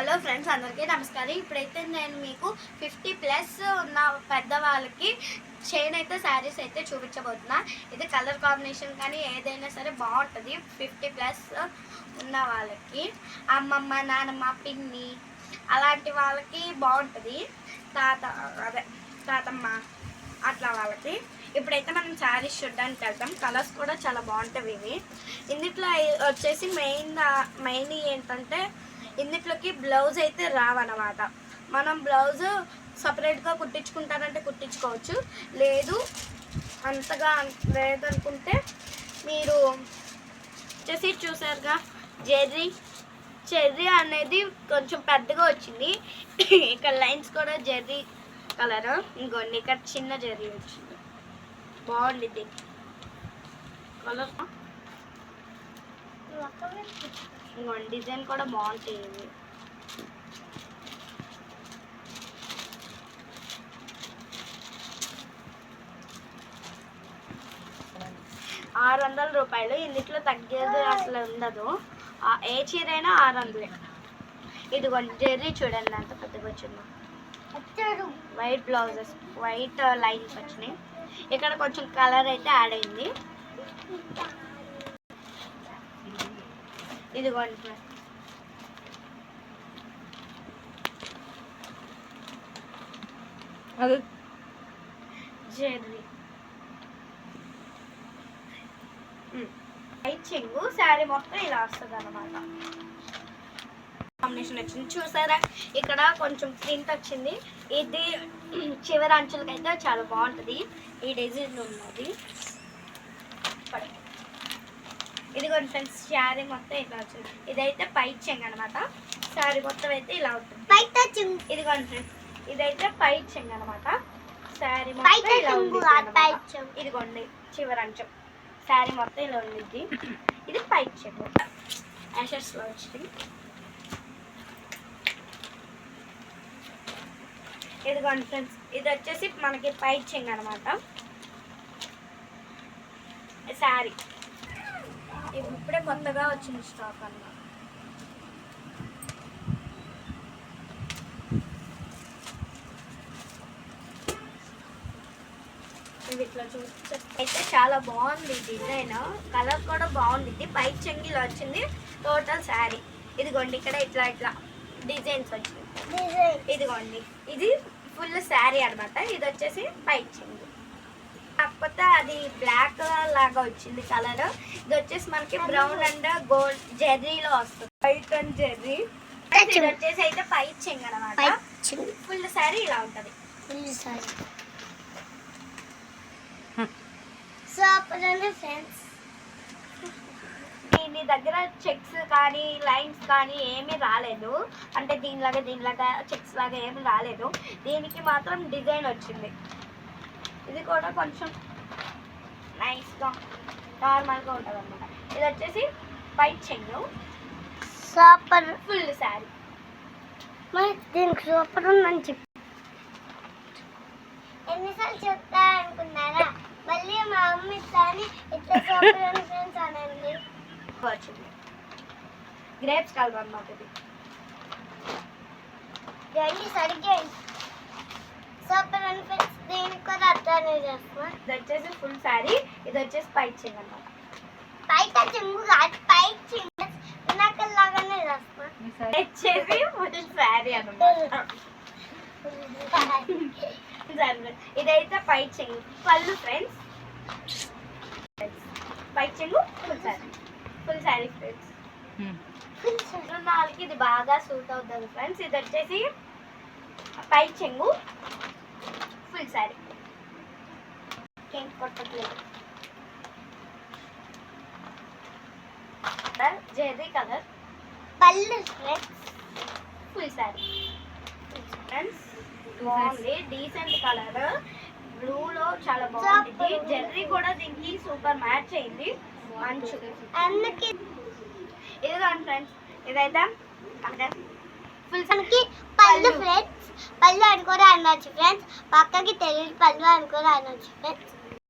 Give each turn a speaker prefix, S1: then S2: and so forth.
S1: Hello friends అందరికీ నమస్కారం. ఇప్పుడైతే నేను మీకు ఫిఫ్టీ ప్లస్ ఉన్న పెద్దవాళ్ళకి చైన్ అయితే శారీస్ అయితే చూపించబోతున్నా. ఇది కలర్ కాంబినేషన్ కానీ ఏదైనా సరే బాగుంటుంది ఫిఫ్టీ ప్లస్ ఉన్న వాళ్ళకి. అమ్మమ్మ నానమ్మ పిన్ని అలాంటి వాళ్ళకి బాగుంటుంది. తాత అదే తాతమ్మ అట్లా వాళ్ళకి. ఇప్పుడైతే మనం శారీస్ చూడడానికి వెళ్తాం. కలర్స్ కూడా చాలా బాగుంటాయి ఇవి. ఇందులో వచ్చేసి మెయిన్ మెయిన్ ఏంటంటే ఇందులోకి బ్లౌజ్ అయితే రావన్నమాట. మనం బ్లౌజ్ సపరేట్గా కుట్టించుకుంటారంటే కుట్టించుకోవచ్చు. లేదు అంతగా లేదనుకుంటే మీరు వచ్చేసి చూసారుగా? జెర్రీ. చెర్రీ అనేది కొంచెం పెద్దగా వచ్చింది. ఇక్కడ లైన్స్ కూడా జెర్రీ కలర్. ఇంకోండి ఇక్కడ చిన్న జెర్రీ వచ్చింది. బాగుంది కలర్ ఇంకోండి డిజైన్ కూడా బాగుంటాయి. ఇవి ఆరు వందల రూపాయలు ఇందులో తగ్గేది అసలు ఉండదు. ఏ చీర అయినా ఆరు వందలే ఇదిగోండి జెర్రీ చూడండి అంత పెద్దగా వచ్చిందో. వైట్ బ్లౌజెస్ వైట్ లైన్స్ వచ్చినాయి. ఇక్కడ కొంచెం కలర్ అయితే యాడ్ అయింది. ఇదిగోండి friends.
S2: అది
S1: జెర్రీ. వైట్ చెంగు శారీ మొత్తం ఇలా వస్తుంది అనమాట కాంబినేషన్ వచ్చింది. చూసారా? ఇక్కడ కొంచెం ప్రింట్ వచ్చింది. ఇది చివరి అంచులకి అయితే చాలా బాగుంటుంది. ఈ డిజైన్ ఉన్నది. ఇదిగోండి ఫ్రెండ్స్ శారీ మొత్తం ఇలా వచ్చింది ఇదైతే పై చెంగు అనమాట శారీ మొత్తం అయితే ఇలా ఉంటుంది.
S3: బయట చెంగు
S1: ఇదిగోండి ఫ్రెండ్స్ ఇదైతే పై చెంగు అనమాట శారీ మొత్తం ఇలా ఉంది. ఇదిగోండి చివరి అంచం. శారీ మొత్తం ఇలా ఉండిద్ది. ఇది పై చెంగు యాషెస్లో వచ్చింది. ఇదిగోండి ఫ్రెండ్స్ ఇది వచ్చేసి మనకి పై చెంగు అనమాట శారీ. ఇది ఇప్పుడే కొత్తగా వచ్చింది స్టాక్ అన్నమాట ఇవి ఇట్లా చూస్తే అయితే చాలా బాగుంది డిజైన్ కలర్ కూడా బాగుంది. ఇది పై చెంగిలో వచ్చింది. టోటల్ శారీ ఇదిగోండి ఇక్కడ ఇట్లా ఇట్లా డిజైన్స్ వచ్చింది. ఇదిగోండి. ఇది ఫుల్ శారీ అన్నమాట. ఇది వచ్చేసి పై చెంగి కాకపోతే అది బ్లాక్ లాగా వచ్చింది కలర్ ఇది వచ్చేసి మనకి బ్రౌన్ అండ్ గోల్డ్ జెర్రీలో వస్తుంది. వైట్ అండ్ జెర్రీ ఇది వచ్చేసి అయితే పై చెంగు అనమాట ఫుల్ శారీ ఇలా ఉంటది.
S3: ఫుల్ సారీ సూపర్ ఫ్రెండ్స్
S1: దీని దగ్గర చెక్స్ కానీ లైన్స్ కానీ ఏమీ రాలేదు. అంటే దీనిలాగా దీనిలాగా చెక్స్ లాగా ఏమీ రాలేదు. దీనికి మాత్రం డిజైన్ వచ్చింది. ఇది కూడా కొంచెం నైస్గా నార్మల్గా ఉంటుంది అనమాట ఇది వచ్చేసి వైట్ చెంగు
S3: సూపర్
S1: ఫుల్ శారీ
S3: మరి దీనికి సూపర్ ఉందని చెప్పి. ఎన్నిసార్లు చెప్తా అనుకున్నారా? మళ్ళీ మా అమ్మ ఇస్తాని ఇట్లా సూపర్ ఫ్రెండ్స్ అనండి.
S1: వచ్చింది గ్రేప్స్ కలర్ అన్నమాట ఇది.
S3: సరిగ్గా సూపర్ అని ఫ్రెండ్స్ దీనికి కూడా అర్థాన్ని చేస్తున్నా
S1: ఇది వచ్చేసి ఫుల్ శారీ ఇది వచ్చేసి వైట్ చెంగు అనమాట
S3: బయట చెంగు కాదు పై చెంగు లాగానే చేస్తున్నా.
S1: వచ్చేసి ఫుల్ శారీ అనమాట. ఇదైతే పై చెంగు పళ్ళు ఫ్రెండ్స్ పై చెంగు full sari full sari friends వాళ్ళకి ఇది బాగా సూట్ అవుతుంది ఫ్రెండ్స్ ఇది వచ్చేసి పై చెంగు ఫుల్ శారీ ఏం కొట్టట్లేదు జెర్రీ కలర్
S3: పళ్ళు ఫ్రెండ్స్
S1: ఫుల్ శారీ ఫ్రెండ్స్ బాగుంది డీసెంట్ కలర్ బ్లూలో చాలా బాగుంది జెర్రీ కూడా దీనికి సూపర్ మ్యాచ్ అయింది. మంచు.
S3: అందుకే
S1: ఇదిగోండి ఫ్రెండ్స్ ఇదైతే ఫుల్
S3: మనకి పళ్ళు ఫ్రెండ్స్ పళ్ళు అనుకోరా అనొచ్చు ఫ్రెండ్స్ పక్కకి తెలియదు పళ్ళు అనుకోరా అనొచ్చు ఫ్రెండ్స్